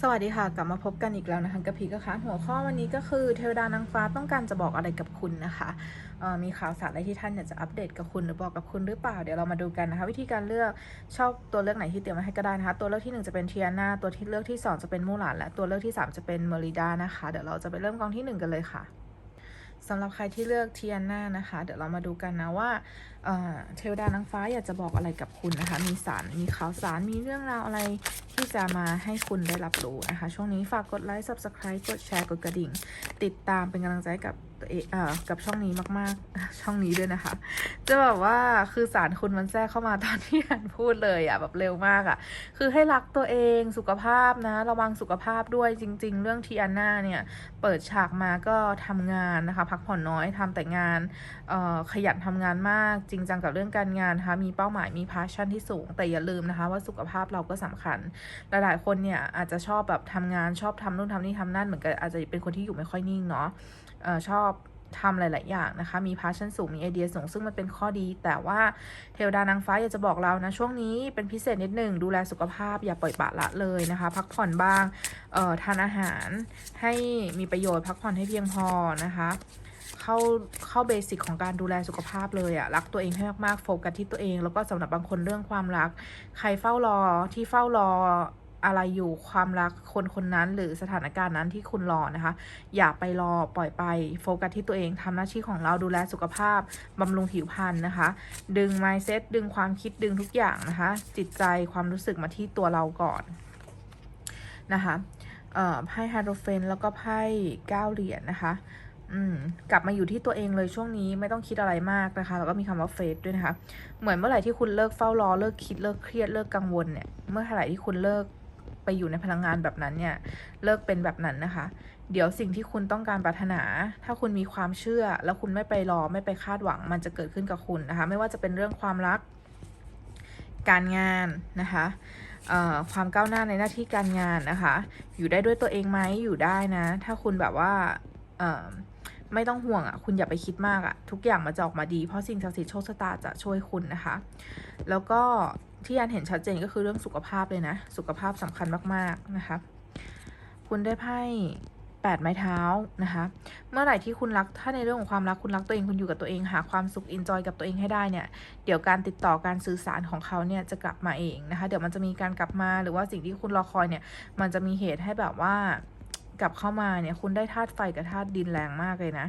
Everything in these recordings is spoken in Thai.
สวัสดีค่ะกลับมาพบกันอีกแล้วนะคะกับพีก็ค่ะหัวข้อวันนี้ก็คือเทวดานางฟ้าต้องการจะบอกอะไรกับคุณนะคะมีข่าวสารอะไรที่ท่านอยากจะอัปเดตกับคุณหรือบอกกับคุณหรือเปล่าเดี๋ยวเรามาดูกันนะคะ วิธีการเลือกชอบตัวเลือกไหนที่เตรียมมาให้ก็ได้นะคะ ตัวเลือกที่หนึ่งจะเป็นเทียนาตัวที่เลือกที่สองจะเป็นมูหลานและตัวเลือกที่สามจะเป็นเมริดานะคะเดี๋ยวเราจะไปเริ่มกองที่หนึ่งกันเลยค่ะสำหรับใครที่เลือกเทียนานะคะ เดี๋ยวเรามาดูกันนะว่า เทวดานางฟ้าอยากจะบอกอะไรกับคุณนะคะ มีสาร มีข่าวสาร มีเรื่องราวอะไรที่จะมาให้คุณได้รับรู้นะคะ ช่วงนี้ฝากกดไลค์ subscribe กดแชร์ กดกระดิ่ง ติดตามเป็นกำลังใจกับตัวเอ่อกับช่องนี้มากๆ ช่องนี้ด้วยนะคะ จะแบบว่าคือสารคุณมันแทรกเข้ามาตอนที่อันพูดเลยอะแบบเร็วมากอะคือให้รักตัวเองสุขภาพนะ ระวังสุขภาพด้วยจริง ๆ เรื่องทีอันนาเนี่ย เปิดฉากมาก็ทำงานนะคะ พักผ่อนน้อยทำแต่งานเอ่อขยันทำงานมากจริงจังกับเรื่องการงานนะคะมีเป้าหมายมีพาชั่นที่สูง แต่อย่าลืมนะคะว่าสุขภาพเราก็สำคัญ หลายๆคนเนี่ยอาจจะชอบแบบทำงานชอบทำนู่นทำนี่ทำนั่นเหมือนกันอาจจะเป็นคนที่อยู่ไม่ค่อยนิ่งเนาะออชอบทำหลาย ๆ อย่างนะคะ มีพาชั่นสูง มีไอเดียสูง ซึ่งมันเป็นข้อดี แต่ว่าเทวดานางฟ้าอยากจะบอกเรานะ ช่วงนี้เป็นพิเศษนิดหนึ่ง ดูแลสุขภาพอย่าปล่อยปละละเลยนะคะ พักผ่อนบ้าง เอ่อ ทานอาหารให้มีประโยชน์ พักผ่อนให้เพียงพอนะคะ เข้าเข้าเบสิกของการดูแลสุขภาพเลยอะรักตัวเองให้มากๆโฟกัสที่ตัวเอง แล้วก็สำหรับบางคนเรื่องความรัก ใครเฝ้ารอที่เฝ้ารออะไรอยู่ความรักคนคนนั้นหรือสถานการณ์นั้นที่คุณรอนะคะ อย่าไปรอปล่อยไปโฟกัสที่ตัวเองทำหน้าที่ของเราดูแลสุขภาพบำรุงผิวพรรณนะคะ ดึง mindset ดึงความคิดดึงทุกอย่างนะคะ จิตใจความรู้สึกมาที่ตัวเราก่อนนะคะไพ่ไฮโดรเฟนแล้วก็ไพ่เก้าเหรียญนะคะ อืม กลับมาอยู่ที่ตัวเองเลยช่วงนี้ไม่ต้องคิดอะไรมากนะคะ แล้วก็มีคำว่าเฟสด้วยนะคะ เหมือนเมื่อไหร่ที่คุณเลิกเฝ้ารอเลิกคิดเลิกเครียดเลิกกังวลเนี่ย เมื่อไหร่ที่คุณเลิกไปอยู่ในพลังงานแบบนั้นเนี่ย เลิกเป็นแบบนั้นนะคะ เดี๋ยวสิ่งที่คุณต้องการปรารถนา ถ้าคุณมีความเชื่อ แล้วคุณไม่ไปรอไม่ไปคาดหวัง มันจะเกิดขึ้นกับคุณนะคะ ไม่ว่าจะเป็นเรื่องความรัก การงานนะคะความก้าวหน้าในหน้าที่การงานนะคะ อยู่ได้ด้วยตัวเองไหมอยู่ได้นะ ถ้าคุณแบบว่า ไม่ต้องห่วงอะ คุณอย่าไปคิดมากอะ ทุกอย่างมันจะออกมาดี เพราะสิ่งศักดิ์สิทธิ์โชคชะตาจะช่วยคุณนะคะ แล้วก็ที่อันเห็นชัดเจนก็คือเรื่องสุขภาพเลยนะ สุขภาพสำคัญมากๆนะคะ คุณได้ไพ่แปดไม้เท้านะคะ เมื่อไหร่ที่คุณรัก ถ้าในเรื่องของความรักคุณรักตัวเองคุณอยู่กับตัวเองหาความสุขอินจอยกับตัวเองให้ได้เนี่ย เดี๋ยวการติดต่อการสื่อสารของเขาเนี่ยจะกลับมาเองนะคะ เดี๋ยวมันจะมีการกลับมาหรือว่าสิ่งที่คุณรอคอยเนี่ย มันจะมีเหตุให้แบบว่า กลับเข้ามาเนี่ย คุณได้ธาตุไฟกับธาตุดินแรงมากเลยนะ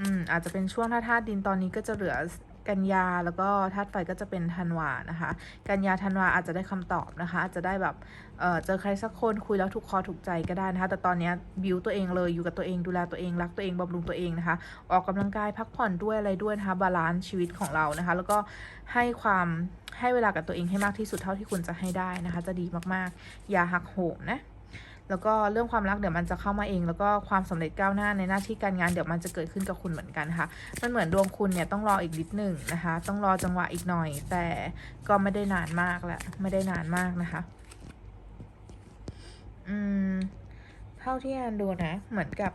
อืม อาจจะเป็นช่วงถ้าธาตุดินตอนนี้ก็จะเหลือกันยาแล้วก็ธาตุไฟก็จะเป็นธันวานะคะ กันยาธันวาอาจจะได้คำตอบนะคะ อาจจะได้แบบเออเจอใครสักคนคุยแล้วถูกคอถูกใจก็ได้นะคะ แต่ตอนนี้บิวตัวเองเลยอยู่กับตัวเองดูแลตัวเองรักตัวเองบำรุงตัวเองนะคะ ออกกำลังกายพักผ่อนด้วยอะไรด้วยนะคะบาลานซ์ชีวิตของเรานะคะ แล้วก็ให้ความให้เวลากับตัวเองให้มากที่สุดเท่าที่คุณจะให้ได้นะคะ จะดีมากๆ อย่าหักโหมนะ แล้วก็เรื่องความรักเดี๋ยวมันจะเข้ามาเอง แล้วก็ความสำเร็จก้าวหน้าในหน้าที่การงานเดี๋ยวมันจะเกิดขึ้นกับคุณเหมือนกันค่ะ มันเหมือนดวงคุณเนี่ยต้องรออีกนิดหนึ่งนะคะ ต้องรอจังหวะอีกหน่อย แต่ก็ไม่ได้นานมากแหละไม่ได้นานมากนะคะ อืมเท่าที่แอนดูนะเหมือนกับ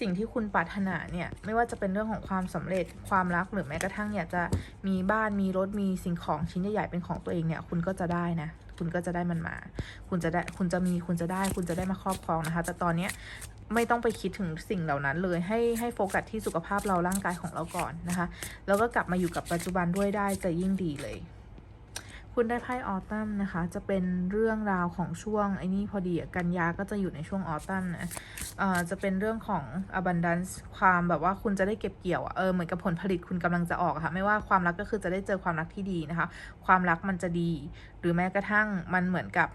สิ่งที่คุณปรารถนาเนี่ยไม่ว่าจะเป็นเรื่องของความสำเร็จความรักหรือแม้กระทั่งอยากจะมีบ้านมีรถมีสิ่งของชิ้นใหญ่ๆเป็นของตัวเองเนี่ยคุณก็จะได้นะ คุณก็จะได้มันมา คุณจะได้คุณจะมีคุณจะได้ คุณจะได้มาครอบครองนะคะ แต่ตอนเนี้ยไม่ต้องไปคิดถึงสิ่งเหล่านั้นเลยให้ให้โฟกัสที่สุขภาพเราร่างกายของเราก่อนนะคะ แล้วก็กลับมาอยู่กับปัจจุบันด้วยได้จะยิ่งดีเลย คุณได้ไพ่ออตัมนะคะ จะเป็นเรื่องราวของช่วงไอ้นี่พอดีกันยาก็จะอยู่ในช่วงออตัมนะเอ่อจะเป็นเรื่องของ abundance ความแบบว่าคุณจะได้เก็บเกี่ยวเออเหมือนกับผลผลิตคุณกำลังจะออกค่ะ ไม่ว่าความรักก็คือจะได้เจอความรักที่ดีนะคะ ความรักมันจะดี หรือแม้กระทั่งมันเหมือนกับ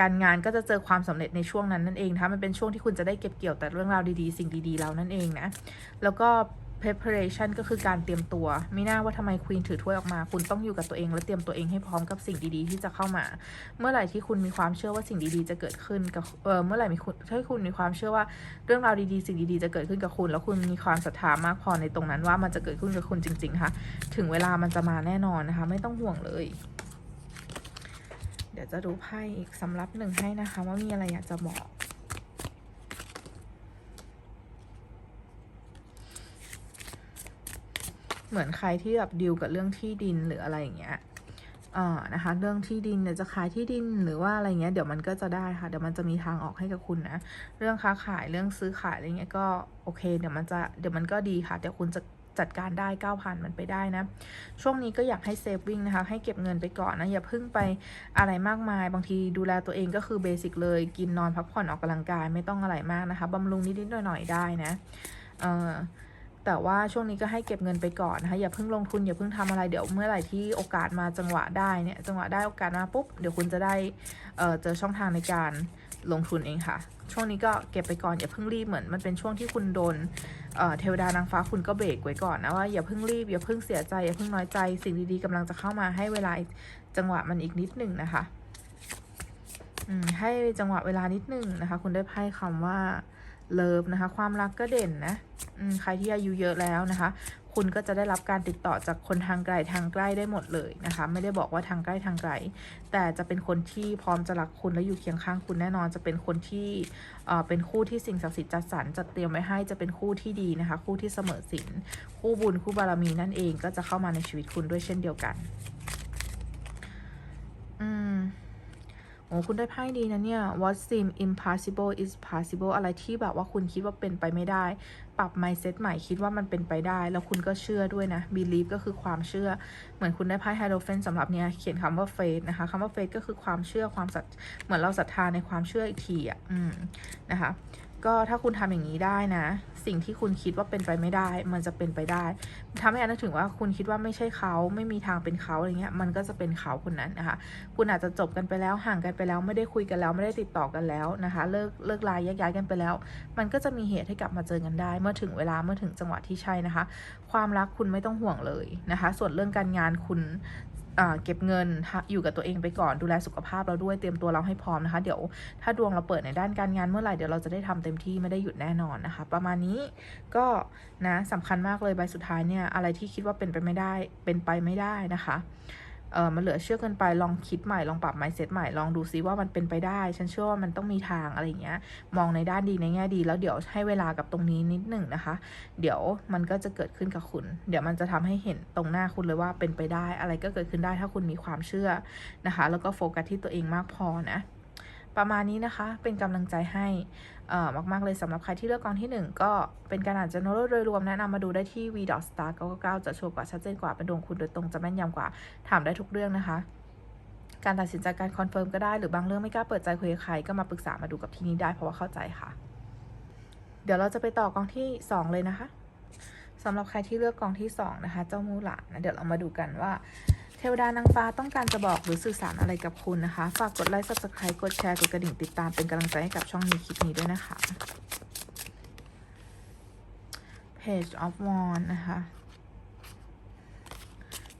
การงานก็จะเจอความสำเร็จในช่วงนั้นนั่นเองนะคะมันเป็นช่วงที่คุณจะได้เก็บเกี่ยวแต่เรื่องราวดีๆ สิ่งดีๆเรานั่นเองนะ แล้วก็ preparation ก็คือการเตรียมตัวไม่น่าว่าทำไมควีนถือถ้วยออกมา คุณต้องอยู่กับตัวเองและเตรียมตัวเองให้พร้อมกับสิ่งดีๆ ที่จะเข้ามา เมื่อไหร่ที่คุณมีความเชื่อว่าสิ่งดีๆ จะเกิดขึ้นกับเออเมื่อไหร่มีคุณถ้าคุณมีความเชื่อว่าเรื่องราวดีๆ สิ่งดีๆ จะเกิดขึ้นกับคุณ แล้วคุณมีความศรัทธามากพอในตรงนั้นว่ามันจะเกิดขึ้นกับคุณจริงๆนะคะถึงเวลามันจะมาแน่นอนนะคะ ไม่ต้องห่วงเลย เดี๋ยวจะดูไพ่อีกสำรับหนึ่งให้นะคะ ว่ามีอะไรอยากจะบอก เหมือนใครที่แบบดีลกับเรื่องที่ดินหรืออะไรอย่างเงี้ยเอ่อนะคะ เรื่องที่ดินเนี่ยจะขายที่ดินหรือว่าอะไรเงี้ยเดี๋ยวมันก็จะได้ค่ะเดี๋ยวมันจะมีทางออกให้กับคุณนะเรื่องค้าขายเรื่องซื้อขายอะไรเงี้ยก็โอเค เดี๋ยวมันจะเดี๋ยวมันก็ดีค่ะเดี๋ยวคุณจะจัดการได้ก้าวผ่านมันไปได้นะ ช่วงนี้ก็อยากให้เซฟวิ่งนะคะ ให้เก็บเงินไปก่อนนะ อย่าเพิ่งไปอะไรมากมาย บางทีดูแลตัวเองก็คือเบสิกเลย กินนอนพักผ่อนออกกำลังกายไม่ต้องอะไรมากนะคะบำรุงนิดๆหน่อยๆได้นะ เออ แต่ว่าช่วงนี้ก็ให้เก็บเงินไปก่อนนะคะอย่าเพิ่งลงทุนอย่าเพิ่งทำอะไรเดี๋ยวเมื่อไหร่ที่โอกาสมาจังหวะได้เนี่ยจังหวะได้โอกาสมาปุ๊บเดี๋ยวคุณจะได้เเจอช่องทางในการลงทุนเองค่ะ ช่วงนี้ก็เก็บไปก่อนอย่าเพิ่งรีบเหมือนมันเป็นช่วงที่คุณโดนเเทวดานางฟ้าคุณก็เบรกไว้ก่อนนะว่าอย่าเพิ่งรีบอย่าเพิ่งเสียใจอย่าเพิ่งน้อยใจ สิ่งดีๆกำลังจะเข้ามาให้เวลาจังหวะมันอีกนิดหนึ่งนะคะให้จังหวะเวลานิดหนึ่งนะคะ คุณได้ไพ่คำว่า เลิฟนะคะ ความรักก็เด่นนะใครที่อายุเยอะแล้วนะคะ คุณก็จะได้รับการติดต่อจากคนทางไกลทางใกล้ได้หมดเลยนะคะ ไม่ได้บอกว่าทางใกล้ทางไกล แต่จะเป็นคนที่พร้อมจะรักคุณและอยู่เคียงข้างคุณแน่นอน จะเป็นคนที่เป็นคู่ที่สิ่งศักดิ์สิทธิ์จัดสรรจัดเตรียมไว้ให้จะเป็นคู่ที่ดีนะคะ คู่ที่เสมอสินคู่บุญคู่บารมีนั่นเองก็จะเข้ามาในชีวิตคุณด้วยเช่นเดียวกัน อืม อ้คุณได้ไพ่ดีนะเนี่ย what seem impossible is possible อะไรที่แบบว่าคุณคิดว่าเป็นไปไม่ได้ ปรับ mindset ใหม่คิดว่ามันเป็นไปได้ แล้วคุณก็เชื่อด้วยนะ believe ก็คือความเชื่อ เหมือนคุณได้ไพ่ hierophant สำหรับเนี่ยเขียนคำว่า faith นะคะคำว่า faith ก็คือความเชื่อความศรัทเหมือนเราศรัทธาในความเชื่ออีกทีอะ อืม นะคะ ก็ถ้าคุณทำอย่างนี้ได้นะ สิ่งที่คุณคิดว่าเป็นไปไม่ได้ มันจะเป็นไปได้ทำให้อันนึกถึงว่าคุณคิดว่าไม่ใช่เขาไม่มีทางเป็นเขาอะไรเงี้ยมันก็จะเป็นเขาคนนั้นนะคะ คุณอาจจะจบกันไปแล้วห่างกันไปแล้วไม่ได้คุยกันแล้วไม่ได้ติดต่อกันแล้วนะคะ เลิกเลิกลายแยกย้ายกันไปแล้ว มันก็จะมีเหตุให้กลับมาเจอกันได้ เมื่อถึงเวลาเมื่อถึงจังหวะที่ใช่นะคะ ความรักคุณไม่ต้องห่วงเลยนะคะ ส่วนเรื่องการงานคุณ เก็บเงินอยู่กับตัวเองไปก่อนดูแลสุขภาพเราด้วยเตรียมตัวเราให้พร้อมนะคะ เดี๋ยวถ้าดวงเราเปิดในด้านการงานเมื่อไหร่เดี๋ยวเราจะได้ทำเต็มที่ไม่ได้หยุดแน่นอนนะคะ ประมาณนี้ก็นะสำคัญมากเลยใบสุดท้ายเนี่ยอะไรที่คิดว่าเป็นไปไม่ได้เป็นไปไม่ได้นะคะ เออมันเหลือเชื่อเกินไปลองคิดใหม่ลองปรับ mindset ใหม่ลองดูซิว่ามันเป็นไปได้ ฉันเชื่อว่ามันต้องมีทางอะไรอย่างเงี้ย มองในด้านดีในแง่ดี แล้วเดี๋ยวให้เวลากับตรงนี้นิดหนึ่งนะคะ เดี๋ยวมันก็จะเกิดขึ้นกับคุณ เดี๋ยวมันจะทำให้เห็นตรงหน้าคุณเลยว่าเป็นไปได้อะไรก็เกิดขึ้นได้ถ้าคุณมีความเชื่อนะคะ แล้วก็โฟกัสที่ตัวเองมากพอนะประมาณนี้นะคะเป็นกำลังใจให้ มาก ๆ เลยสำหรับใครที่เลือกกองที่ 1 ก็เป็นการอ่าน general โดยรวมแนะนำมาดูได้ที่ v star 999จะชัวร์กว่าชัดเจนกว่าเป็นดวงคุณโดยตรงจะแม่นยำกว่าถามได้ทุกเรื่องนะคะ การตัดสินใจการคอนเฟิร์มก็ได้หรือบางเรื่องไม่กล้าเปิดใจคุยกับใครก็มาปรึกษามาดูกับที่นี่ได้เพราะว่าเข้าใจค่ะ เดี๋ยวเราจะไปต่อกองที่ 2 เลยนะคะสำหรับใครที่เลือกกองที่ 2 นะคะ เจ้ามูหลานนะเดี๋ยวเรามาดูกันว่า ทวดานางฟ้าต้องการจะบอกหรือสื่อสารอะไรกับคุณนะคะ ฝากกดไลค์ subscribe กดแชร์ กดกระดิ่งติดตามเป็นกำลังใจให้กับช่องนี้คลิปนี้ด้วยนะคะ Page of Wands นะคะ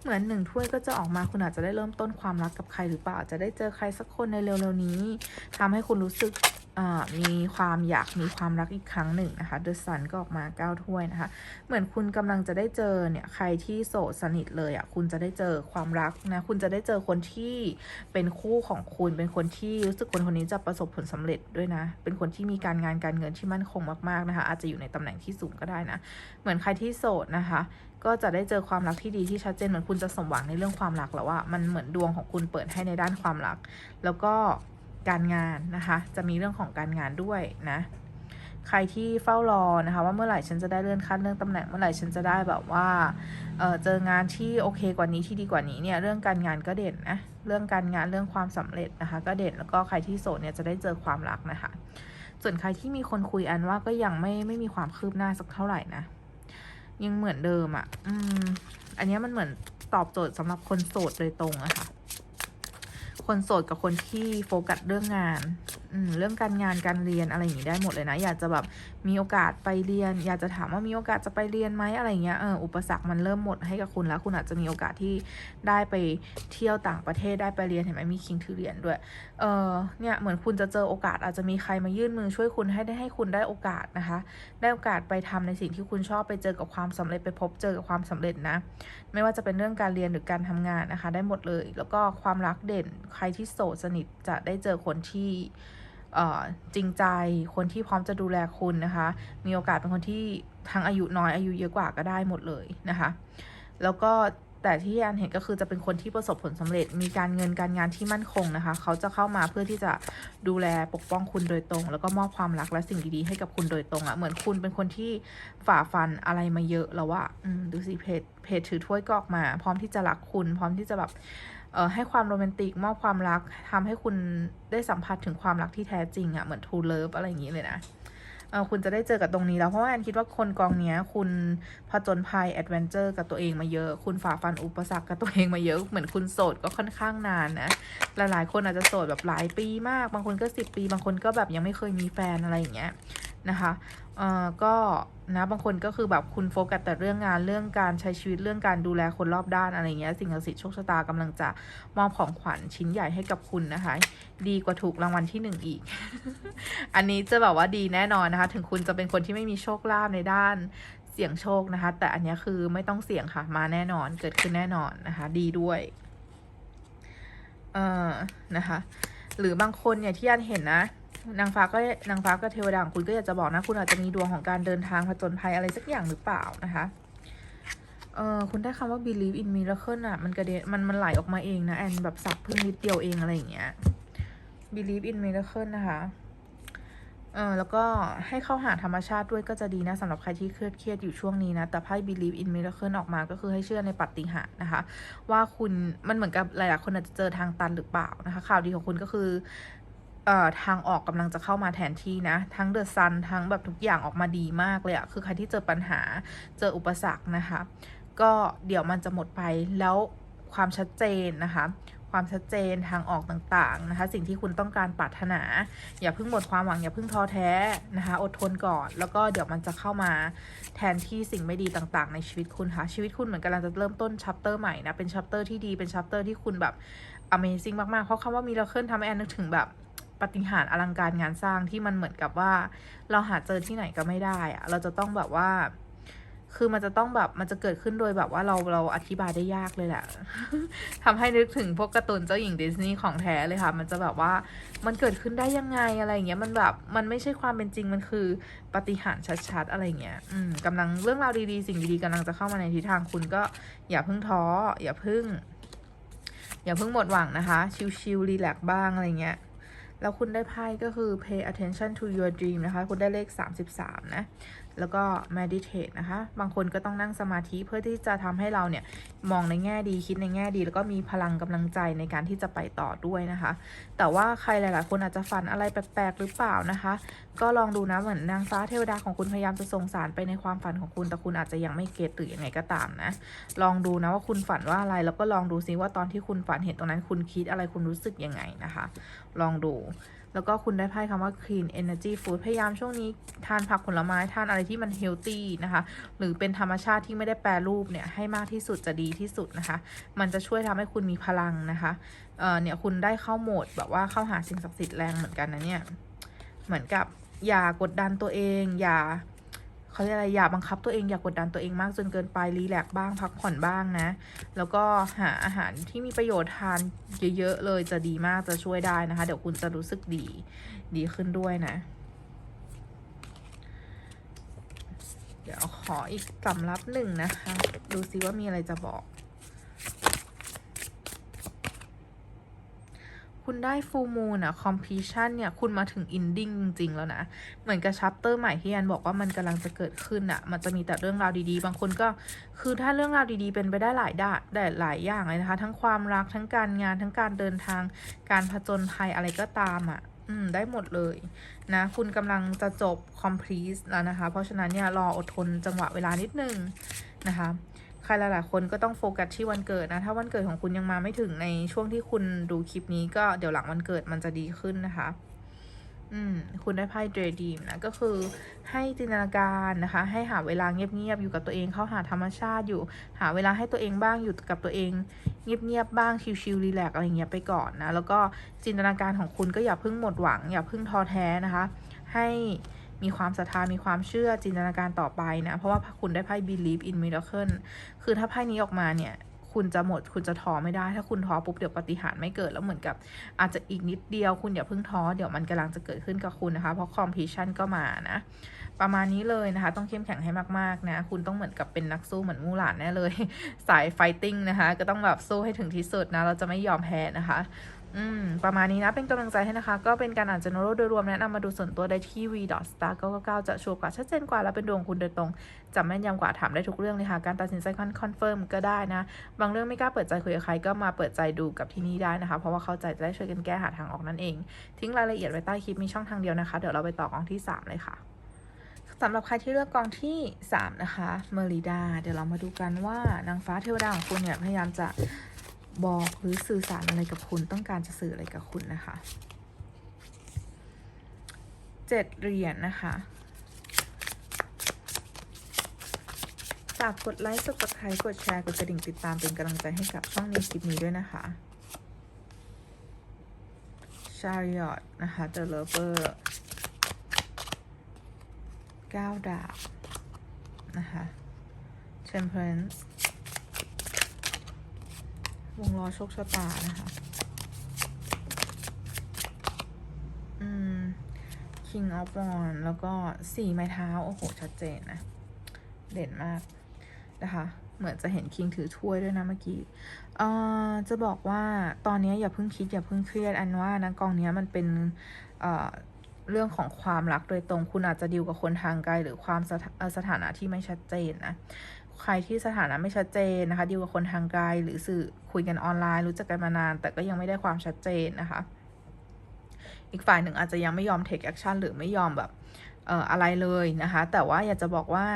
เหมือนหนึ่งถ้วยก็จะออกมาคุณอาจจะได้เริ่มต้นความรักกับใครหรือเปล่า จะได้เจอใครสักคนในเร็วๆนี้ทำให้คุณรู้สึก มีความอยากมีความรักอีกครั้งหนึ่งนะคะ The Sun ก็ออกมาเก้าถ้วยนะคะ เหมือนคุณกำลังจะได้เจอเนี่ยใครที่โสดสนิทเลยอะ่ะคุณจะได้เจอความรักนะคุณจะได้เจอคนที่เป็นคู่ของคุณเป็นคนที่รู้สึกคนคนนี้จะประสบผลสำเร็จด้วยนะ เป็นคนที่มีการงานการเงินที่มั่นคงมากๆนะคะ อาจจะอยู่ในตำแหน่งที่สูงก็ได้นะ เหมือนใครที่โสดนะคะก็จะได้เจอความรักที่ดีที่ชัดเจนเหมือนคุณจะสมหวังในเรื่องความรักแล้วว่ามันเหมือนดวงของคุณเปิดให้ในด้านความรัก แล้วก็ การงานนะคะ จะมีเรื่องของการงานด้วยนะใครที่เฝ้ารอนะคะ ว่าเมื่อไหร่ฉันจะได้เลื่อนขั้นเรื่องตำแหน่งเมื่อไหร่ฉันจะได้แบบว่าเเจองานที่โอเคกว่านี้ที่ดีกว่านี้เนี่ยเรื่องการงานก็เด่นนะเรื่องการงานเรื่องความสำเร็จนะคะ ก็เด่นแล้วก็ใครที่โสดเนี่ยจะได้เจอความรักนะคะ ส่วนใครที่มีคนคุยอันว่าก็ยังไม่ไม่มีความคืบหน้าสักเท่าไหร่นะยังเหมือนเดิมอะ่ะอืมอันนี้มันเหมือนตอบโจทย์สำหรับคนโสดโดยตรงอะค่ะ คนโสดกับคนที่โฟกัสเรื่องงาน อืม เรื่องการงานการเรียนอะไรอย่างนี้ได้หมดเลยนะ อยากจะแบบ มีโอกาสไปเรียน อยากจะถามว่ามีโอกาสจะไปเรียนไหมอะไรเงี้ยเอออุปสรรคมันเริ่มหมดให้กับคุณแล้ว คุณอาจจะมีโอกาสที่ได้ไปเที่ยวต่างประเทศได้ไปเรียนเห็นไหมมีคิงถือเรียนด้วยเออเนี่ยเหมือนคุณจะเจอโอกาสอาจจะมีใครมายื่นมือช่วยคุณให้ได้ให้คุณได้โอกาสนะคะ ได้โอกาสไปทำในสิ่งที่คุณชอบไปเจอกับความสำเร็จไปพบเจอกับความสำเร็จนะ ไม่ว่าจะเป็นเรื่องการเรียนหรือการทำงานนะคะ ได้หมดเลย แล้วก็ความรักเด่นใครที่โสดสนิทจะได้เจอคนที่ จริงใจคนที่พร้อมจะดูแลคุณนะคะ มีโอกาสเป็นคนที่ทั้งอายุน้อยอายุเยอะกว่าก็ได้หมดเลยนะคะ แล้วก็แต่ที่อันเห็นก็คือจะเป็นคนที่ประสบผลสำเร็จ มีการเงินการงานที่มั่นคงนะคะ เขาจะเข้ามาเพื่อที่จะดูแลปกป้องคุณโดยตรง แล้วก็มอบความรักและสิ่งดีๆให้กับคุณโดยตรงอะ่ะเหมือนคุณเป็นคนที่ฝ่าฟันอะไรมาเยอะแล้วว่าดูสิเพจเพจถือถ้วยกอกมา พร้อมที่จะรักคุณ พร้อมที่จะแบบ ให้ความโรแมนติกมอบความรักทำให้คุณได้สัมผัสถึงความรักที่แท้จริงอะ่ะเหมือน true love อะไรอย่างนี้เลยนะเออคุณจะได้เจอกับตรงนี้แล้วเพราะว่าแอนคิดว่าคนกองเนี้ยคุณผจญภัยแอดเวนเจอร์กับตัวเองมาเยอะ คุณฝ่าฟันอุปสรรคกับตัวเองมาเยอะ เหมือนคุณโสดก็ค่อนข้างนานนะหลายๆ คนอาจจะโสดแบบหลายปีมาก บางคนก็สิบปี บางคนก็แบบยังไม่เคยมีแฟนอะไรอย่างเงี้ยนะคะ เอ่อก็นะบางคนก็คือแบบคุณโฟกัสแต่เรื่องงานเรื่องการใช้ชีวิตเรื่องการดูแลคนรอบด้านอะไรเงี้ยสิ่งศักดิ์สิทธิ์โชคชะตากำลังจะมอบของขวัญชิ้นใหญ่ให้กับคุณนะคะ ดีกว่าถูกรางวัลที่หนึ่งอีก อันนี้จะแบบว่าดีแน่นอนนะคะ ถึงคุณจะเป็นคนที่ไม่มีโชคลาภในด้านเสี่ยงโชคนะคะ แต่อันนี้คือไม่ต้องเสี่ยงค่ะ มาแน่นอนเกิดขึ้นแน่นอนนะคะ ดีด้วยเอ่อนะคะ หรือบางคนเนี่ยที่อันเห็นนะ นางฟ้าก็นางฟ้าก็เทวดาของคุณก็อยากจะบอกนะ คุณอาจจะมีดวงของการเดินทางผจญภัยอะไรสักอย่างหรือเปล่านะคะเออคุณได้คำว่า believe in miracle อะมันกระเด็นมันมันไหลออกมาเองนะ แอนแบบสับพิ่งนิดเดียวเองอะไรอย่างเงี้ย believe in miracle นะคะเออแล้วก็ให้เข้าหาธรรมชาติด้วยก็จะดีนะสำหรับใครที่เครียดเครียดอยู่ช่วงนี้นะ แต่ไพ่ believe in miracle ออกมาก็คือให้เชื่อในปาฏิหาริย์นะคะ ว่าคุณมันเหมือนกับหลายๆคนอาจจะเจอทางตันหรือเปล่านะคะ ข่าวดีของคุณก็คือ เอ่อทางออกกำลังจะเข้ามาแทนที่นะ ทั้งเดอะซันทั้งแบบทุกอย่างออกมาดีมากเลยอะคือใครที่เจอปัญหาเจออุปสรรคนะคะ ก็เดี๋ยวมันจะหมดไปแล้วความชัดเจนนะคะ ความชัดเจนทางออกต่างๆนะคะ สิ่งที่คุณต้องการปรารถนา อย่าเพิ่งหมดความหวังอย่าเพิ่งท้อแท้นะคะ อดทนก่อน แล้วก็เดี๋ยวมันจะเข้ามาแทนที่สิ่งไม่ดีต่างๆ ในชีวิตคุณค่ะชีวิตคุณเหมือนกำลังจะเริ่มต้นชัปเตอร์ใหม่นะเป็นชัปเตอร์ที่ดีเป็นชัปเตอร์ที่คุณแบบ Amazing มากๆ เพราะคำว่ามีเราเคลื่อนทำให้แอนนึกถึงแบบ ปฏิหารอลังการงานสร้างที่มันเหมือนกับว่า เราหาเจอที่ไหนก็ไม่ได้อะเราจะต้องแบบว่า คือมันจะต้องแบบมันจะเกิดขึ้นโดยแบบว่าเราเราอธิบายได้ยากเลยแหละทำให้นึกถึงพวกการ์ตูนเจ้าหญิงดิสนีย์ของแท้เลยค่ะ มันจะแบบว่ามันเกิดขึ้นได้ยังไงอะไรเงี้ยมันแบบมันไม่ใช่ความเป็นจริงมันคือปฏิหารชัดๆ อะไรเงี้ย อืมกำลังเรื่องราวดีๆ สิ่งดีๆกำลังจะเข้ามาในทิศทางคุณก็อย่าเพิ่งท้ออย่าเพิ่งอย่าเพิ่งหมดหวังนะคะ ชิลๆรีแลกซ์บ้างอะไรเงี้ย แล้วคุณได้ไพ่ก็คือ pay attention to your dream นะคะ คุณได้เลข 33 นะ แล้วก็ meditate นะคะ บางคนก็ต้องนั่งสมาธิเพื่อที่จะทำให้เราเนี่ย มองในแง่ดีคิดในแง่ดี แล้วก็มีพลังกำลังใจในการที่จะไปต่อด้วยนะคะ แต่ว่าใครหลาย ๆ คนอาจจะฝันอะไรแปลก ๆ หรือเปล่านะคะ ก็ลองดูนะเหมือนนางฟ้าเทวดาของคุณพยายามจะส่งสารไปในความฝันของคุณแต่คุณอาจจะยังไม่เก็ตหรือยังไงก็ตามนะ ลองดูนะว่าคุณฝันว่าอะไรแล้วก็ลองดูซิว่าตอนที่คุณฝันเห็นตรงนั้น คุณคิดอะไรคุณรู้สึกยังไงนะคะ ลองดูแล้วก็คุณได้ไพ่คำว่า clean energy food พยายามช่วงนี้ทานผักผลไม้ทานอะไรที่มัน healthy นะคะ หรือเป็นธรรมชาติที่ไม่ได้แปรรูปเนี่ยให้มากที่สุดจะดีที่สุดนะคะ มันจะช่วยทำให้คุณมีพลังนะคะ เออเนี่ยคุณได้เข้าโหมดแบบว่าเข้าหาสิ่งศักดิ์สิทธิ์แรงเหมือนกันนะเนี่ย เหมือนกับอย่ากดดันตัวเอง อย่าเขาเรียกอะไร อย่าบังคับตัวเอง อย่ากดดันตัวเองมากจนเกินไป รีแลกซ์บ้าง พักผ่อนบ้างนะ แล้วก็หาอาหารที่มีประโยชน์ทานเยอะๆเลยจะดีมาก จะช่วยได้นะคะ เดี๋ยวคุณจะรู้สึกดี ดีขึ้นด้วยนะ เดี๋ยวขออีกสำรับหนึ่งนะคะ ดูซิว่ามีอะไรจะบอก คุณได้ full moon อะ completion เนี่ย คุณมาถึง ending จริง ๆ แล้วนะ เหมือนกับชัปเตอร์ใหม่ที่แอนบอกว่ามันกำลังจะเกิดขึ้นอะมันจะมีแต่เรื่องราวดีๆ บางคนก็คือถ้าเรื่องราวดีๆ เป็นไปได้หลายด้านได้หลายอย่างเลยนะคะ ทั้งความรักทั้งการงานทั้งการเดินทาง การผจญภัยอะไรก็ตามอะ อืม ได้หมดเลยนะ คุณกำลังจะจบ complete แล้วนะคะ เพราะฉะนั้นเนี่ย รออดทนจังหวะเวลานิดนึงนะคะใครหลาย ๆ คนก็ต้องโฟกัสที่วันเกิดนะ ถ้าวันเกิดของคุณยังมาไม่ถึงในช่วงที่คุณดูคลิปนี้ก็เดี๋ยวหลังวันเกิดมันจะดีขึ้นนะคะ อืมคุณได้ไพ่เดรดีมนะก็คือให้จินตนาการนะคะ ให้หาเวลาเงียบๆอยู่กับตัวเองเข้าหาธรรมชาติอยู่ หาเวลาให้ตัวเองบ้างอยู่กับตัวเองเงียบๆบ้างชิลๆรีแลกอะไรเงี้ยไปก่อนนะแล้วก็จินตนาการของคุณก็อย่าเพิ่งหมดหวัง อย่าเพิ่งท้อแท้นะคะ ให้มีความศรัทธา มีความเชื่อจินตนาการต่อไปนะ เพราะว่าคุณได้ไพ่ believe in miracle คือถ้าไพ่นี้ออกมาเนี่ย คุณจะหมด คุณจะท้อไม่ได้ ถ้าคุณท้อปุ๊บเดี๋ยวปฏิหารไม่เกิดแล้วเหมือนกับ อาจจะอีกนิดเดียวคุณอย่าเพิ่งท้อเดี๋ยวมันกำลังจะเกิดขึ้นกับคุณนะคะ เพราะคอมพิชชั่นก็มานะประมาณนี้เลยนะคะ ต้องเข้มแข็งให้มากๆนะ คุณต้องเหมือนกับเป็นนักสู้เหมือนมูหลานแน่เลย สายไฟติ้งนะคะ ก็ต้องแบบสู้ให้ถึงที่สุดนะ เราจะไม่ยอมแพ้นะคะ อืม ประมาณนี้นะ เป็นกำลังใจให้นะคะ ก็เป็นการอ่าน general โดยรวมแนะนำมาดูส่วนตัวได้ที่ v star 999จะชัวร์กว่าชัดเจนกว่า และเป็นดวงคุณโดยตรงจำแม่นยำกว่าถามได้ทุกเรื่องเลยค่ะ การตัดสินใจคอนเฟิร์มก็ได้นะ บางเรื่องไม่กล้าเปิดใจคุยกับใครก็มาเปิดใจดูกับที่นี่ได้นะคะ เพราะว่าเข้าใจจะได้ช่วยกันแก้หาทางออกนั่นเอง ทิ้งรายละเอียดไว้ใต้คลิปมีช่องทางเดียวนะคะ เดี๋ยวเราไปต่อกองที่ 3 เลยค่ะสำหรับใครที่เลือกกองที่ 3 นะคะ เมริดา เดี๋ยวเรามาดูกันว่านางฟ้าเทวดาของคุณเนี่ยพยายามจะ บอกหรือสื่อสารอะไรกับคุณต้องการจะสื่ออะไรกับคุณนะคะเจ็ดเหรียญนะคะ ฝากกดไลค์กด subscribe กดแชร์กดกระดิ่งติดตามเป็นกำลังใจให้กับช่องในคลิปนี้ด้วยนะคะ Chariot นะคะ The Lover 9ดาบนะคะ Temperance วงล้อโชคชะตานะคะ อืม King of Wands แล้วก็สี่ไม้เท้า โอ้โห ชัดเจนนะ เด่นมากนะคะ เหมือนจะเห็นคิงถือถ้วยด้วยนะเมื่อกี้ เอ่อ จะบอกว่าตอนนี้อย่าเพิ่งคิดอย่าเพิ่งเครียดอันว่านะกองนี้มันเป็น เอ่อเรื่องของความรักโดยตรงคุณอาจจะดีลกับคนทางไกลหรือความสถสถานะที่ไม่ชัดเจนนะ ใครที่สถานะไม่ชัดเจนนะคะดีลกับคนทางไกลหรือสื่อคุยกันออนไลน์ รู้จักกันมานาน แต่ก็ยังไม่ได้ความชัดเจนนะคะ อีกฝ่ายหนึ่งอาจจะยังไม่ยอมเทคแอคชั่นหรือไม่ยอมแบบเอ่ออะไรเลยนะคะ แต่ว่าอยากจะบอกว่า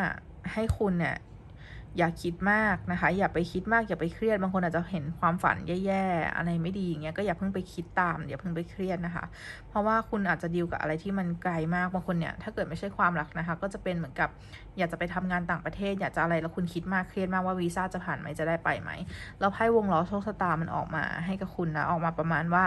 ให้คุณเนี่ย อย่าคิดมากนะคะ อย่าไปคิดมากอย่าไปเครียดบางคนอาจจะเห็นความฝันแย่ๆอะไรไม่ดีอย่างเงี้ยก็อย่าเพิ่งไปคิดตามอย่าเพิ่งไปเครียดนะคะ เพราะว่าคุณอาจจะดีลกับอะไรที่มันไกลมากบางคนเนี่ยถ้าเกิดไม่ใช่ความรักนะคะ ก็จะเป็นเหมือนกับอยากจะไปทำงานต่างประเทศ อยากจะอะไรแล้วคุณคิดมากเครียดมากว่าวีซ่าจะผ่านไหมจะได้ไปไหมแล้วไพ่วงล้อโชคชะตามันออกมาให้กับคุณนะออกมาประมาณว่า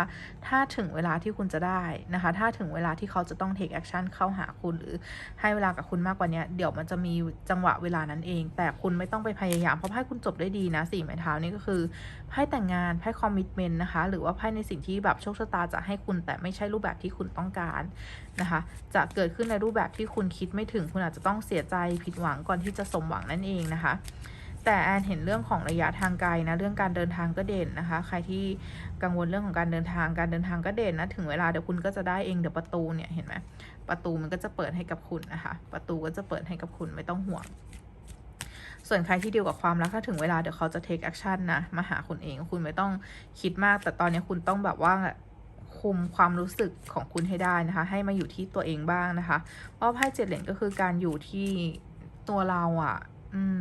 ถ้าถึงเวลาที่คุณจะได้นะคะ ถ้าถึงเวลาที่เขาจะต้อง take action เข้าหาคุณหรือให้เวลากับคุณมากกว่านี้เดี๋ยวมันจะมีจังหวะเวลานั้นเอง แต่คุณไม่ต้องไปพยายามเพราะไพ่คุณจบได้ดีนะสี่ไม้เท้านี่ก็คือไพ่แต่งงานไพ่คอมมิชเมนต์นะคะ หรือว่าไพ่ในสิ่งที่แบบโชคชะตาจะให้คุณแต่ไม่ใช่รูปแบบที่คุณต้องการนะคะ จะเกิดขึ้นในรูปแบบที่คุณคิดไม่ถึงคุณอาจจะต้องเสียใจผิดหวังก่อนที่จะสมหวังนั่นเองนะคะแต่แอนเห็นเรื่องของระยะทางไกลนะเรื่องการเดินทางก็เด่นนะคะ ใครที่กังวลเรื่องของการเดินทางการเดินทางก็เด่นนะถึงเวลาเดี๋ยวคุณก็จะได้เองเดี๋ยวประตูเนี่ยเห็นไหมประตูมันก็จะเปิดให้กับคุณนะคะ ประตูก็จะเปิดให้กับคุณไม่ต้องห่วง ส่วนใครที่ดีลกับความรักถ้าถึงเวลาเดี๋ยวเขาจะ take action นะ มาหาคุณเอง คุณไม่ต้องคิดมาก แต่ตอนนี้คุณต้องแบบว่าคุมความรู้สึกของคุณให้ได้นะคะ ให้มาอยู่ที่ตัวเองบ้างนะคะเพราะไพ่เจ็ดเหรียญก็คือการอยู่ที่ตัวเราอะ่ะ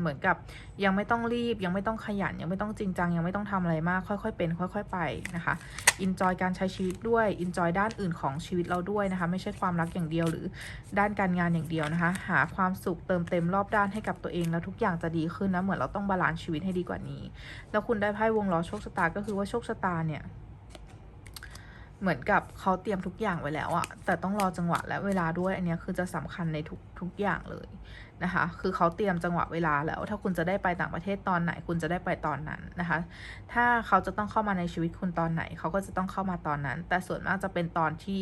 เหมือนกับยังไม่ต้องรีบ ยังไม่ต้องขยัน ยังไม่ต้องจริงจัง ยังไม่ต้องทำอะไรมาก ค่อย ๆ เป็น ค่อย ๆ ไปนะคะอินจอยการใช้ชีวิตด้วยอินจอยด้านอื่นของชีวิตเราด้วยนะคะ ไม่ใช่ความรักอย่างเดียวหรือด้านการงานอย่างเดียวนะคะ หาความสุขเติมเต็มรอบด้านให้กับตัวเองแล้วทุกอย่างจะดีขึ้นนะเหมือนเราต้องบาลานซ์ชีวิตให้ดีกว่านี้ แล้วคุณได้ไพ่วงล้อโชคชะตาก็คือว่าโชคชะตาเนี่ย เหมือนกับเขาเตรียมทุกอย่างไว้แล้วอะแต่ต้องรอจังหวะและเวลาด้วย อันนี้คือจะสำคัญในทุกทุกอย่างเลยนะคะ คือเขาเตรียมจังหวะเวลาแล้ว ถ้าคุณจะได้ไปต่างประเทศตอนไหน คุณจะได้ไปตอนนั้นนะคะ ถ้าเขาจะต้องเข้ามาในชีวิตคุณตอนไหน เขาก็จะต้องเข้ามาตอนนั้น แต่ส่วนมากจะเป็นตอนที่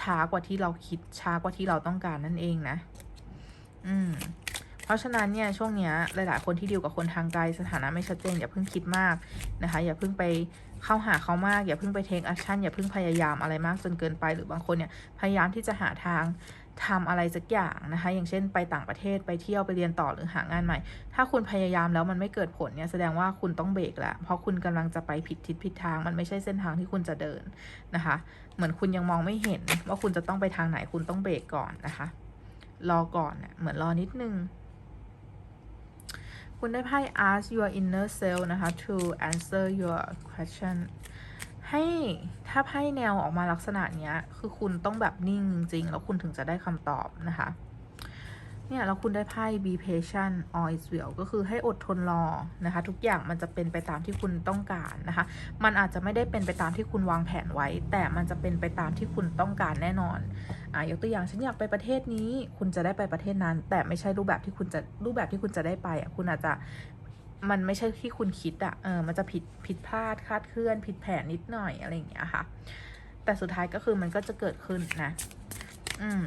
ช้ากว่าที่เราคิด ช้ากว่าที่เราต้องการนั่นเองนะ อืมเพราะฉะนั้นเนี่ยช่วงเนี้ยหลาย ๆ คนที่ดีลกับคนทางไกลสถานะไม่ชัดเจนอย่าเพิ่งคิดมากนะคะ อย่าเพิ่งไป เข้าหาเขามากอย่าเพิ่งไปเทคแอคชั่นอย่าเพิ่งพยายามอะไรมากจนเกินไป หรือบางคนเนี่ยพยายามที่จะหาทางทำอะไรสักอย่างนะคะ อย่างเช่นไปต่างประเทศไปเที่ยวไปเรียนต่อหรือหางานใหม่ ถ้าคุณพยายามแล้วมันไม่เกิดผลเนี่ยแสดงว่าคุณต้องเบรกแล้วเพราะคุณกำลังจะไปผิดทิศผิดทาง มันไม่ใช่เส้นทางที่คุณจะเดินนะคะ เหมือนคุณยังมองไม่เห็นว่าคุณจะต้องไปทางไหนคุณต้องเบรกก่อนนะคะ รอก่อนเนี่ยเหมือนรอนิดนึง คุณได้ไพ่ ask your inner self นะคะ to answer your question ให้ถ้าไพ่แนวออกมาลักษณะเนี้ย คือคุณต้องแบบนิ่งจริงๆแล้วคุณถึงจะได้คำตอบนะคะ เนี่ยแล้วคุณได้ไพ่ be patient all is well ก็คือให้อดทนรอนะคะ ทุกอย่างมันจะเป็นไปตามที่คุณต้องการนะคะ มันอาจจะไม่ได้เป็นไปตามที่คุณวางแผนไว้ แต่มันจะเป็นไปตามที่คุณต้องการแน่นอนอ่ายกตัวอย่างฉันอยากไปประเทศนี้ คุณจะได้ไปประเทศนั้น แต่ไม่ใช่รูปแบบที่คุณจะรูปแบบที่คุณจะได้ไปอะคุณอาจจะมันไม่ใช่ที่คุณคิดอะเออมันจะผิดผิดพลาดคาดเคลื่อน ผิดแผนนิดหน่อยอะไรอย่างเงี้ยค่ะ แต่สุดท้ายก็คือมันก็จะเกิดขึ้นนะ อืม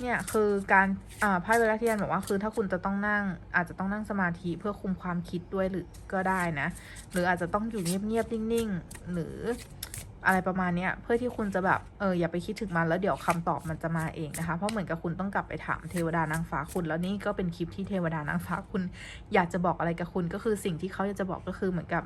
เนี่ยคือการอ่าไพ่เวลาที่ยันบอกว่าคือถ้าคุณจะต้องนั่ง อาจจะต้องนั่งสมาธิเพื่อคุมความคิดด้วยหรือก็ได้นะ หรืออาจจะต้องอยู่เงียบๆนิ่ง ๆ หรือ อะไรประมาณนี้เพื่อที่คุณจะแบบเอออย่าไปคิดถึงมันแล้วเดี๋ยวคำตอบมันจะมาเองนะคะ เพราะเหมือนกับคุณต้องกลับไปถามเทวดานางฟ้าคุณแล้วนี่ก็เป็นคลิปที่เทวดานางฟ้าคุณ อยากจะบอกอะไรกับคุณก็คือสิ่งที่เขาอยากจะบอกก็คือเหมือนกับ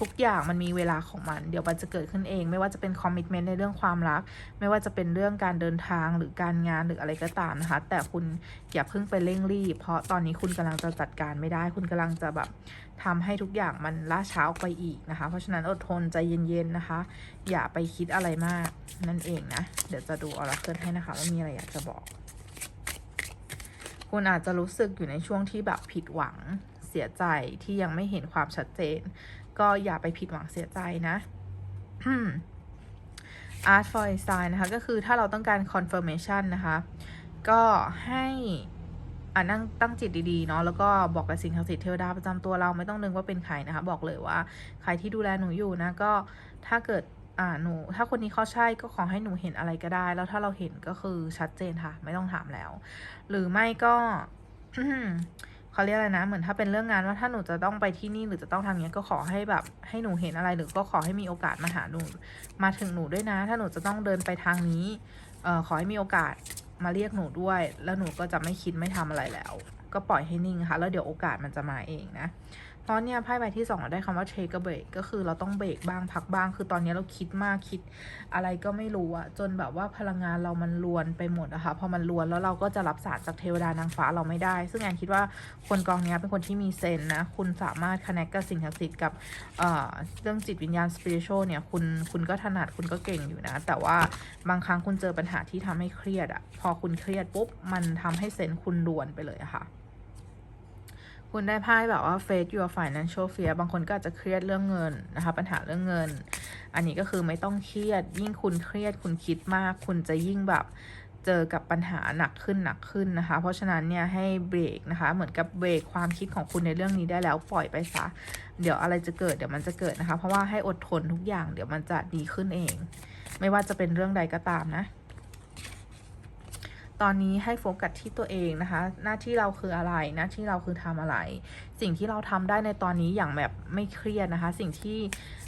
ทุกอย่างมันมีเวลาของมัน เดี๋ยวมันจะเกิดขึ้นเอง ไม่ว่าจะเป็นคอมมิชเมนต์ในเรื่องความรัก ไม่ว่าจะเป็นเรื่องการเดินทางหรือการงานหรืออะไรก็ตามนะคะ แต่คุณอย่าเพิ่งไปเร่งรีบ เพราะตอนนี้คุณกำลังจะจัดการไม่ได้ คุณกำลังจะแบบ ทำให้ทุกอย่างมันล่าช้าไปอีกนะคะ เพราะฉะนั้นอดทนใจเย็นๆนะคะ อย่าไปคิดอะไรมากนั่นเองนะ เดี๋ยวจะดูออราเคิลให้นะคะว่ามีอะไรอยากจะบอก คุณอาจจะรู้สึกอยู่ในช่วงที่แบบผิดหวังเสียใจที่ยังไม่เห็นความชัดเจน ก็อย่าไปผิดหวังเสียใจนะ Art for a sign นะคะ ก็คือถ้าเราต้องการ confirmation นะคะ ก็ให้ อ่านั่งตั้งจิตดีๆเนาะแล้วก็บอกกับสิ่งศักดิ์สิทธิ์เทวดาประจำตัวเราไม่ต้องนึกว่าเป็นใครนะคะ บอกเลยว่าใครที่ดูแลหนูอยู่นะก็ถ้าเกิดอ่าหนู ถ้าคนนี้เขาใช่ก็ขอให้หนูเห็นอะไรก็ได้ แล้วถ้าเราเห็นก็คือชัดเจนค่ะ ไม่ต้องถามแล้ว หรือไม่ก็เขาเรียกอะไรนะ เหมือนถ้าเป็นเรื่องงานว่าถ้าหนูจะต้องไปที่นี่หรือจะต้องทำอย่างนี้ยก็ขอให้แบบให้หนูเห็นอะไรหรือก็ขอให้มีโอกาสมาหาหนูมาถึงหนูด้วยนะ ถ้าหนูจะต้องเดินไปทางนี้เอ่อขอให้มีโอกาส มาเรียกหนูด้วย แล้วหนูก็จะไม่คิดไม่ทำอะไรแล้ว ก็ปล่อยให้นิ่งค่ะ แล้วเดี๋ยวโอกาสมันจะมาเองนะ เพราะเนี่ยไพ่ใบที่สองเราได้คำว่า take a break ก็คือเราต้องเบรกบ้างพักบ้าง คือตอนนี้เราคิดมากคิดอะไรก็ไม่รู้อะจนแบบว่าพลังงานเรามันลวนไปหมดนะคะพอมันลวนแล้วเราก็จะรับสารจากเทวดานางฟ้าเราไม่ได้ ซึ่งแอนคิดว่าคนกองเนี้ยเป็นคนที่มีเซนนะ คุณสามารถ connect กับสิ่งศักดิ์สิทธิ์กับเอ่อเรื่องจิตวิญญาณ spiritual เนี่ยคุณคุณก็ถนัดคุณก็เก่งอยู่นะ แต่ว่าบางครั้งคุณเจอปัญหาที่ทำให้เครียดอะพอคุณเครียดปุ๊บมันทำให้เซนคุณลวนไปเลยอะค่ะ คุณได้ไพ่แบบว่า face your financial fear บางคนก็อาจจะเครียดเรื่องเงินนะคะ ปัญหาเรื่องเงิน อันนี้ก็คือไม่ต้องเครียด ยิ่งคุณเครียดคุณคิดมาก คุณจะยิ่งแบบเจอกับปัญหาหนักขึ้นหนักขึ้นนะคะ เพราะฉะนั้นเนี่ยให้เบรกนะคะ เหมือนกับเบรกความคิดของคุณในเรื่องนี้ได้แล้วปล่อยไปซะ เดี๋ยวอะไรจะเกิดเดี๋ยวมันจะเกิดนะคะ เพราะว่าให้อดทนทุกอย่างเดี๋ยวมันจะดีขึ้นเอง ไม่ว่าจะเป็นเรื่องใดก็ตามนะ ตอนนี้ให้โฟกัสที่ตัวเองนะคะ หน้าที่เราคืออะไร หน้าที่เราคือทำอะไร สิ่งที่เราทำได้ในตอนนี้อย่างแบบไม่เครียดนะคะ สิ่งที่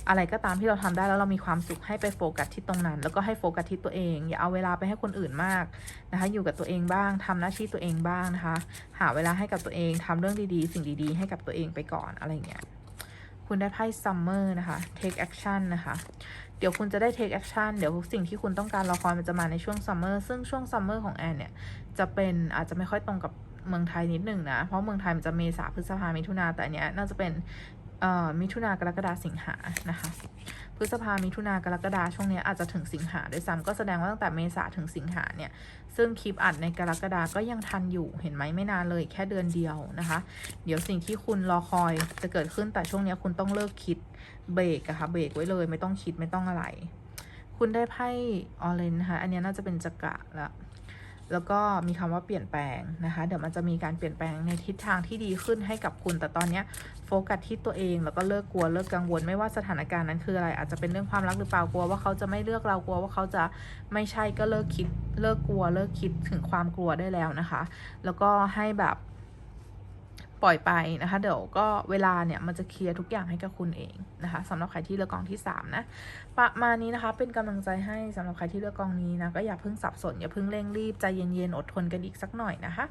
อะไรก็ตามที่เราทำได้แล้วเรามีความสุขให้ไปโฟกัสที่ตรงนั้น แล้วก็ให้โฟกัสที่ตัวเอง อย่าเอาเวลาไปให้คนอื่นมากนะคะ อยู่กับตัวเองบ้างทำหน้าที่ตัวเองบ้างนะคะ หาเวลาให้กับตัวเองทำเรื่องดีๆ สิ่งดีๆ ให้กับตัวเองไปก่อนอะไรเงี้ยคุณได้ไพ่ summer นะคะ take action นะคะ เดี๋ยวคุณจะได้ take action เดี๋ยวสิ่งที่คุณต้องการรอคอยมันจะมาในช่วง summer ซึ่งช่วง summer ของแอนเนี่ย จะเป็นอาจจะไม่ค่อยตรงกับเมืองไทยนิดหนึ่งนะ เพราะเมืองไทยมันจะเมษาพฤษภามิถุนาแต่อันเนี้ยน่าจะเป็นมิถุนากรกฎาสิงหานะคะพฤษภามิถุนากรกฎาช่วงนี้อาจจะถึงสิงหาด้วยซ้ำก็แสดงว่าตั้งแต่เมษาถึงสิงหาเนี่ย ซึ่งคลิปอัดในกรกฎาก็ยังทันอยู่เห็นไหมไม่นานเลยแค่เดือนเดียวนะคะ เดี๋ยวสิ่งที่คุณรอคอยจะเกิดขึ้นแต่ช่วงนี้คุณต้องเลิกคิด เบรกอะค่ะเบรกไว้เลยไม่ต้องคิดไม่ต้องอะไร คุณได้ไพ่ออเรนนะคะอันนี้น่าจะเป็นจักระแล้วแล้วก็มีคำว่าเปลี่ยนแปลงนะคะ เดี๋ยวมันจะมีการเปลี่ยนแปลงในทิศทางที่ดีขึ้นให้กับคุณ แต่ตอนเนี้ยโฟกัสที่ตัวเองแล้วก็เลิกกลัวเลิกกังวล ไม่ว่าสถานการณ์นั้นคืออะไร อาจจะเป็นเรื่องความรักหรือเปล่ากลัวว่าเขาจะไม่เลือกเรากลัวว่าเขาจะไม่ใช่ก็เลิกคิด เลิกกลัว เลิกคิดถึงความกลัวได้แล้วนะคะ แล้วก็ให้แบบ ล่อยไปนะคะ เดี๋ยวก็เวลาเนี่ยมันจะเคลียร์ทุกอย่างให้กับคุณเองนะคะสำหรับใครที่เลือกกองที่สามนะประมาณนี้นะคะเป็นกำลังใจให้สำหรับใครที่เลือกกองนี้นะก็อย่าเพิ่งสับสนอย่าเพิ่งเร่งรีบใจเย็นๆอดทนกันอีกสักหน่อยนะคะ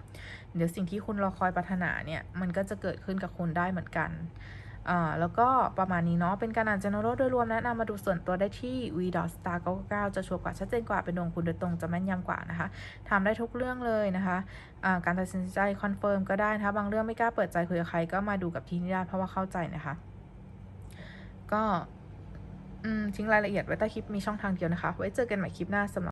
เดี๋ยวสิ่งที่คุณรอคอยปรารถนาเนี่ยมันก็จะเกิดขึ้นกับคุณได้เหมือนกัน อ่าแล้วก็ประมาณนี้เนาะเป็นการอ่าน general โดยรวมแนะนำมาดูส่วนตัวได้ที่ v star 99จะชัวร์กว่าชัดเจนกว่าเป็นดวงคุณโดยตรงจะแม่นยำกว่านะคะทำได้ทุกเรื่องเลยนะคะอ่าการตัดสินใจคอนเฟิร์มก็ได้นะคะบางเรื่องไม่กล้าเปิดใจคุยกับใครก็มาดูกับที่นี่ได้เพราะว่าเข้าใจนะคะ ก็ทิ้งรายละเอียดไว้ใต้คลิปมีช่องทางเดียวนะคะ ไว้เจอกันใหม่คลิปหน้าสำหรับ